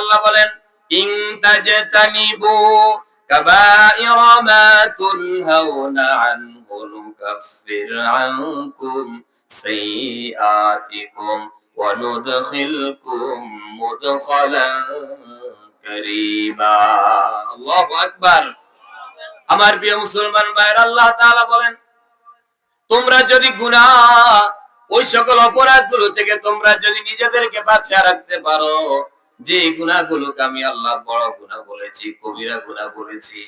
আল্লাহ বলেন মা তুনহাউনা আনহু নুকাফির আনকুম ওয়া নুদখিলকুম মুদখালান কারীমা। আল্লাহু আকবার। আমার প্রিয় মুসলমান ভাইয়ের, আল্লাহ তাআলা বলেন, তোমরা যদি গুনাহ, ওই সকল অপরাধগুলো থেকে তোমরা যদি নিজেদেরকে বাঁচিয়ে রাখতে পারো যে গুনাহগুলোকে আমি আল্লাহ বড় গুনাহ বলেছি, কবিরা গুনাহ বলেছি।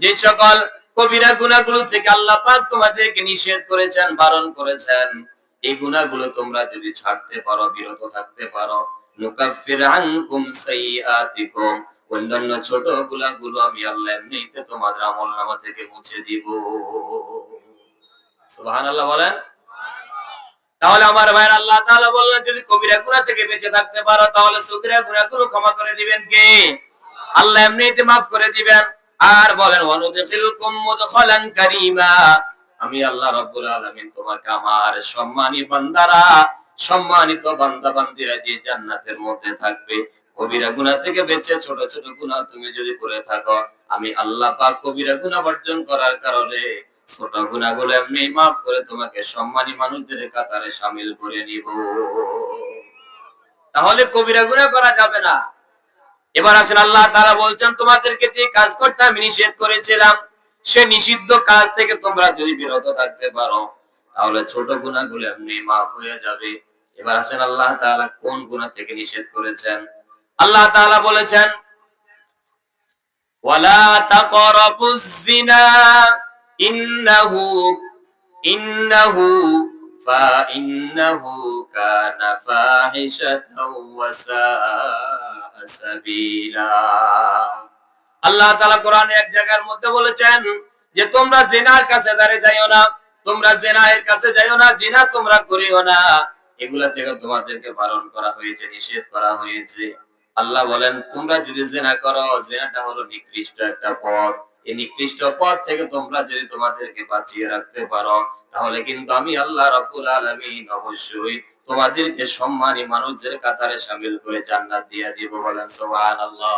যে সকল কবিরা গুনাহগুলো থেকে আল্লাহ তোমাদেরকে নিষেধ করেছেন, বারণ করেছেন, এই গুনাহগুলো তোমরা যদি ছাড়তে পারো, বিরত থাকতে পারো অন্যান্য ছোটগুলো আমি আল্লাহ এমনিতে তোমাদের আমল নামা থেকে মুছে দিব। সুবহানাল্লাহ বলেন তাহলে আমার ভাইয়ের আল্লাহ তাআলা বললেন যদি কবিরা গুনাহ থেকে বেঁচে থাকতে পারো, তাহলে সগীরা গুনাহগুলো ক্ষমা করে দিবেন কে? আল্লাহ এমনিতে মাফ করে দিবেন। আর বলেন, ওয়ানুদখিলকুম মুদখালান আমি আল্লাহ রাব্বুল আলামিন তোমাকে আমার সম্মানী বান্দারা, সম্মানিত বান্দা বান্দিরা যে জান্নাতের মধ্যে থাকবে, কবিরা গুনাহ থেকে বেঁচে ছোট ছোট গুনাহ তুমি যদি করে থাকো, আমি আল্লাহ পাক কবিরা গুনাহ বর্জন করার কারণে ছোট গুনাহগুলো এমনি মাফ করে তোমাকে সম্মানী মানুষদের কাতারে শামিল করে নিব। তাহলে কবিরা করা যাবে না। এবার আসেন আল্লাহ তাআলা বলছেন, তোমাদেরকে যে কাজ করতে আমি নিষেধ করেছিলাম, সে নিষিদ্ধ কাজ থেকে তোমরা যদি বিরত থাকতে পারো, তাহলে ছোট গুনাহগুলো এমনি মাফ হয়ে যাবে। এবার আসেন আল্লাহ কোন থেকে নিষেধ করেছেন? আল্লাহ বলেছেন, ওয়ালা তাকরাবুজ ইন্নাহু ইন্নাহু আল্লাহ তাআলা কোরআনে এক জায়গার মধ্যে বলেছেন যে, তোমরা জিনার কাছে দাঁড়িয়ে যাইও না, তোমরা জিনার কাছে যাইও না, জিনা তোমরা করিও না। এগুলা থেকে তোমাদেরকে বারণ করা হয়েছে, নিষেধ করা হয়েছে। আল্লাহ বলেন, তোমরা যদি জেনা করো, জেনাটা হলো নিকৃষ্ট একটা পথ। এই নিকৃষ্ট পথ থেকে তোমরা যদি তোমাদেরকে বাঁচিয়ে রাখতে পারো, তাহলে কিন্তু আমি আল্লাহ রাব্বুল আলামিন অবশ্যই তোমাদেরকে সম্মানী মানুষদের কাতারে শামিল করে জান্নাত দিয়ে দিব বলেন, সুবহানাল্লাহ।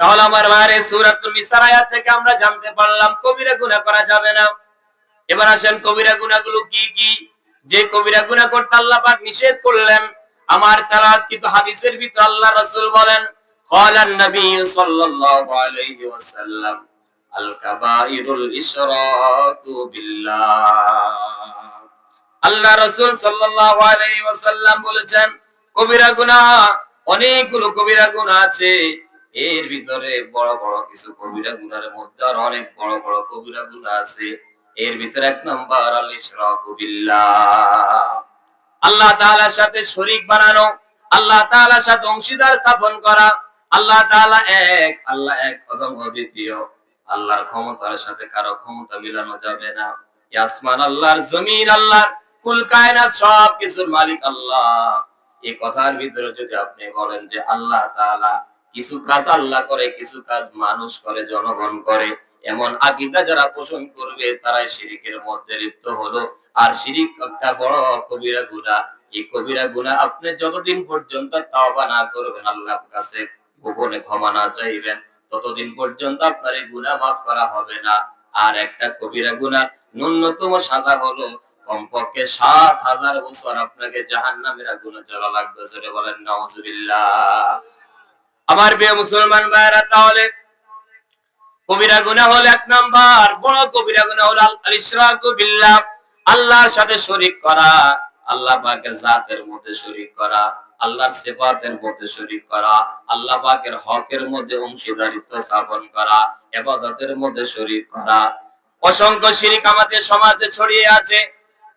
তাহলে আমার থেকে আমরা জানতে পারলাম, কবিরা গুনাহ করা যাবে না। এবার আসেন, কবিরা গুনাহগুলো কি কি? যে কবিরা গুনাহ করতে আল্লাহ পাক নিষেধ করলেন, আমার তালাকিত হাদিসের ভিতর আল্লাহ রাসূল বলেন قال النبي صلى الله عليه وسلم الكبائر الاشراك بالله আল্লাহ রাসূল সাল্লাল্লাহু আলাইহি ওয়াসাল্লাম বলেছেন কবিরা গুনাহ অনেকগুলো কবিরা গুনাহ আছে এর ভিতরে বড় বড় কিছু কবিরা গুনার মধ্যে আর অনেক বড় বড় কবিরা গুনাহ আছে এর ভিতরে এক নম্বর আল ইশরাকু বিল্লাহ আল্লাহ তাআলার সাথে শরীক বানানো আল্লাহ তাআলার সাথে অংশীদার স্থাপন করা আল্লাহ তাআলা এক, আল্লাহ এক এবং অদ্বিতীয় আল্লাহর ক্ষমতার সাথে কারও ক্ষমতা মিলানো যাবে না। আসমান আল্লাহর, জমিন আল্লাহর, কুল কায়নাত সব কিছুর মালিক আল্লাহ। এই কথার ভিতরে যদি আপনি বলেন যে আল্লাহ তাআলা কিছু কাজ আল্লাহ করে, কিছু কাজ মানুষ করে, জনগণ করে, এমন আকিদা যারা পোষণ করবে, তারাই শিরিকের মধ্যে লিপ্ত হলো। আর শিরিক একটা বড় কবিরা গুনাহ। এই কবিরা গুনাহ আপনি যতদিন পর্যন্ত তাওবা না করবেন আল্লাহর কাছে গোপনে ক্ষমা না চাইবেন, ততদিন পর্যন্ত আপনার এই গুনাহ মাফ করা হবে না। আর একটা কবিরা গুনাহ, ন্যূনতম সাজা হলো কমপক্ষে সাত হাজার বছর আপনাকে জাহান নামের আগুনে জ্বলা লাগবে, জোরে বলেন, নাউজুবিল্লাহ। আমার প্রিয় মুসলমান ভাইরা তাহলে কবিরা গুনাহ হলো এক নাম্বার, বড় কবিরা গুনাহ হলো আল ইশরাকু আল্লাহর সাথে শরীক করা, আল্লাহ পাকের জাতের মধ্যে শরীক করা। আল্লাহর সিফাতের মধ্যে শরীক করা, আল্লাহ পাকের হকের মধ্যে অংশীদারিত্ব স্থাপন করা ইবাদতের মধ্যে শরীক করা। অসংখ্য শিরিক আমাদের সমাজে ছড়িয়ে আছে।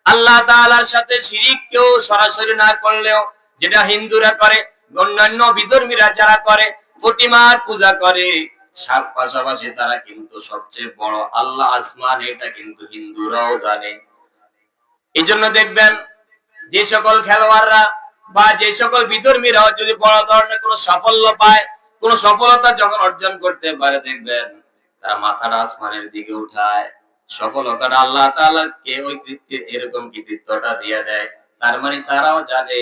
আল্লাহ তাআলার সাথে শিরিক কেউ সরাসরি না করলেও যেটা হিন্দুরা করে, অন্যান্য বিধর্মীরা যারা করে, প্রতিমার পূজা করে পাশাপাশি তারা কিন্তু সবচেয়ে বড় আল্লাহ আসমান, এটা কিন্তু হিন্দুরাও জানে। এই জন্য দেখবেন যে সকল খেলোয়াড়রা বা যে সকল বিধর্মীরাও যদি বড় ধরনের কোনো সাফল্য পায়, কোন সফলতা যখন অর্জন করতে পারে, দেখবেন তারা মাথাটা আসমানের দিকে উঠায়। সফলতাটা আল্লাহ কে ওই কৃত্য এরকম কৃতিত্বটা দিয়ে দেয়। তার মানে তারাও জানে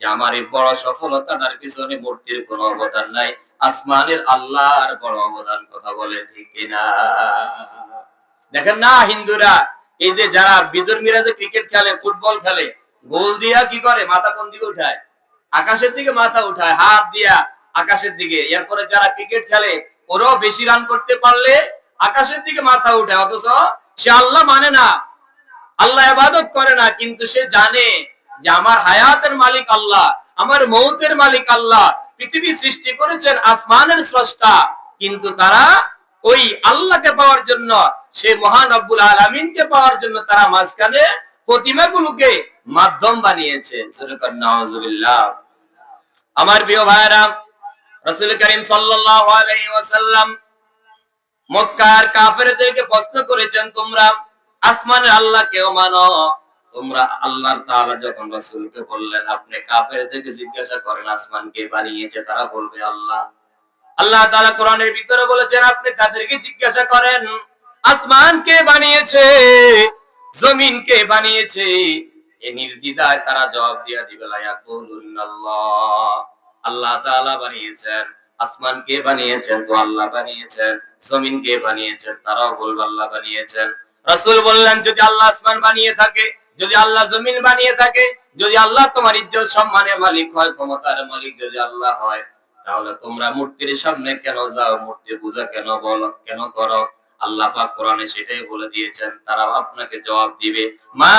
যে আমার এই বড় সফলতাটার পিছনে মূর্তির কোনো অবদান নাই। আসমানের আল্লাহর বড় অবদান কথা বলে, ঠিক কিনা? দেখেন না হিন্দুরা, এই যে যারা বিধর্মীরা যে ক্রিকেট খেলে, ফুটবল খেলে গোল দিয়া কি করে? মাথা কোন দিকে উঠায়? আকাশের দিকে মাথা উঠায়, হাত দিয়া আকাশের দিকে। এরপরে যারা ক্রিকেট খেলে, ওরাও বেশি রান করতে পারলে আকাশের দিকে মাথা উঠায়। অথচ সে আল্লাহ মানে না। আল্লাহ ইবাদত করে না, কিন্তু সে জানে যে আমার হায়াতের মালিক আল্লাহ, আমার মৌতের মালিক আল্লাহ, পৃথিবী সৃষ্টি করেছেন আসমানের স্রষ্টা, কিন্তু তারা ওই আল্লাহকে পাওয়ার জন্য, সে মহান রব্বুল আলামিনকে পাওয়ার জন্য তারা মাঝখানে প্রতিমাগুলোকে মাধ্যম বানিয়েছে। আমার প্রিয় ভাইরা রাসূল করিম ওয়াসাল্লাম মক্কার কাফেরদেরকে প্রশ্ন করেছেন, তোমরা আসমানের আল্লাহ কেউ মানো? তোমরা আল্লাহর তাআলা যখন রাসূলকে বললেন, আপনি কাফেরদেরকে জিজ্ঞাসা করেন, আসমান কে বানিয়েছে? তারা বলবে, আল্লাহ। আল্লাহ তাআলা কোরআনের ভিতরে বলেছেন, আপনি তাদেরকে জিজ্ঞাসা করেন, আসমান কে বানিয়েছে? জমিন কে বানিয়েছে? এ নির্দ্বিধায় তারা জবাব দিয়া দিবে আল্লাহ বানিয়েছেন, আসমান কে বানিয়েছেন তো আল্লাহ বানিয়েছেন, জমিন কে বানিয়েছেন তারাও আল্লাহ বানিয়েছেন। বললেন, যদি আল্লাহ আসমান বানিয়ে থাকে, যদি আল্লাহ জমিন বানিয়ে থাকে, যদি আল্লাহ তোমার ইজ্জত সম্মানের মালিক হয়, ক্ষমতার মালিক যদি আল্লাহ হয়, তাহলে তোমরা মূর্তির সামনে কেন যাও? মূর্তি পূজা কেন বলো, কেন করো? আল্লাহ পাক কোরআনে সেটাই বলে দিয়েছেন, তারা আপনাকে জবাব দিবে, মা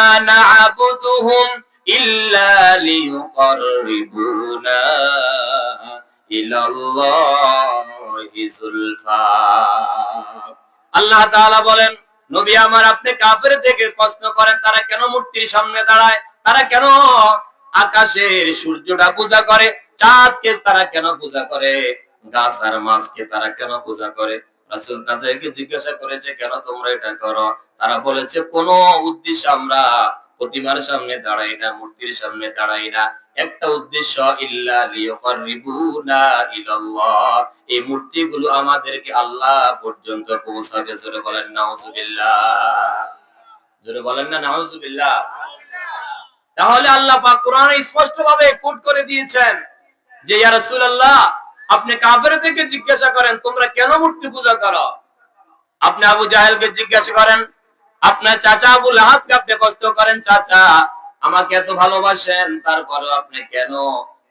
ইল্লা লিয়ুকাররিবুনা ইলাল্লাহি যুলফা আল্লাহ তাআলা বলেন, নবী আমার, আপনি কাফের থেকে প্রশ্ন করেন, তারা কেন মূর্তির সামনে দাঁড়ায়? তারা কেন আকাশের সূর্যটা পূজা করে? চাঁদকে তারা কেন পূজা করে? গাছ আর মাছকে তারা কেন পূজা করে? রাসূল তাদেরকে জিজ্ঞাসা করেছে, কেন তোমরা এটা করো? তারা বলেছে, কোন উদ্দেশ্য আমরা প্রতিমার সামনে দাঁড়াই না, মূর্তির সামনে দাঁড়াই না। একটা উদ্দেশ্য এই মূর্তিগুলো আমাদেরকে আল্লাহ পর্যন্ত পৌঁছাবে। জোরে বলেন জোরে বলেন না, নাউজুবিল্লাহ। তাহলে আল্লাহ পাক কোরআনে স্পষ্ট ভাবে কোট করে দিয়েছেন যে, ইয়া রাসূলুল্লাহ আপনি কাফেরদেরকে জিজ্ঞাসা করেন, তোমরা কেন মূর্তি পূজা করো? আপনি আবু জাহেলকে জিজ্ঞাসা করেন, আপনার চাচা আবু লাহাবকে আপনি কষ্ট করেন, চাচা, আমাকে এত ভালোবাসেন তারপরে আপনি কেন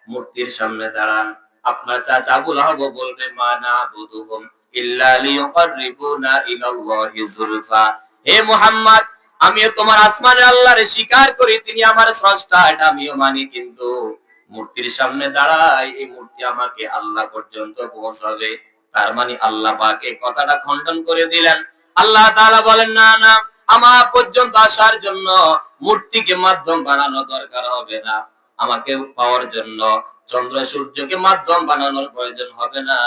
মূর্তির সামনে দাঁড়ান? আপনার চাচা আবু লাহাব বলবে, মা না বুদুহুম ইল্লা লিয়ুকাররিবুনা ইলাল্লাহি যুলফা। হে মুহাম্মদ, আমিও তোমার আসমানের আল্লাহরে স্বীকার করি, তিনি আমার স্রষ্টা, এটা আমিও মানি, কিন্তু মূর্তির সামনে দাঁড়াই এই মূর্তি আমাকে আল্লাহ পর্যন্ত পৌঁছাবে। তার মানে আল্লাহ পাক কথাটা খণ্ডন করে দিলেন। আল্লাহ তাআলা বলেন, না না, আমার পর্যন্ত আসার জন্য মূর্তিকে মাধ্যম বানানো দরকার হবে না। আমাকে পাওয়ার জন্য চন্দ্র সূর্যকে মাধ্যম বানানোর প্রয়োজন হবে না।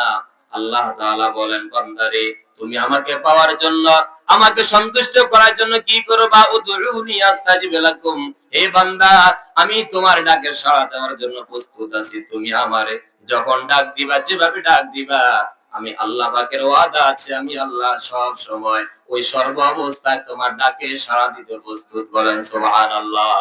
আল্লাহ তাআলা বলেন, বান্দারে, তুমি আমাকে পাওয়ার জন্য আমাকে সন্তুষ্ট করার জন্য কি করবা? লাকুম। হে বান্দা, আমি তোমার ডাকে সাড়া দেওয়ার জন্য প্রস্তুত আছি। তুমি আমারে যখন ডাক দিবা, যেভাবে ডাক দিবা, আমি আল্লাহ পাকের ওয়াদা আছে, আমি আল্লাহ সব সময় ওই সর্ব অবস্থায় তোমার ডাকে সাড়া দিতে প্রস্তুত বলেন, সুবহানাল্লাহ।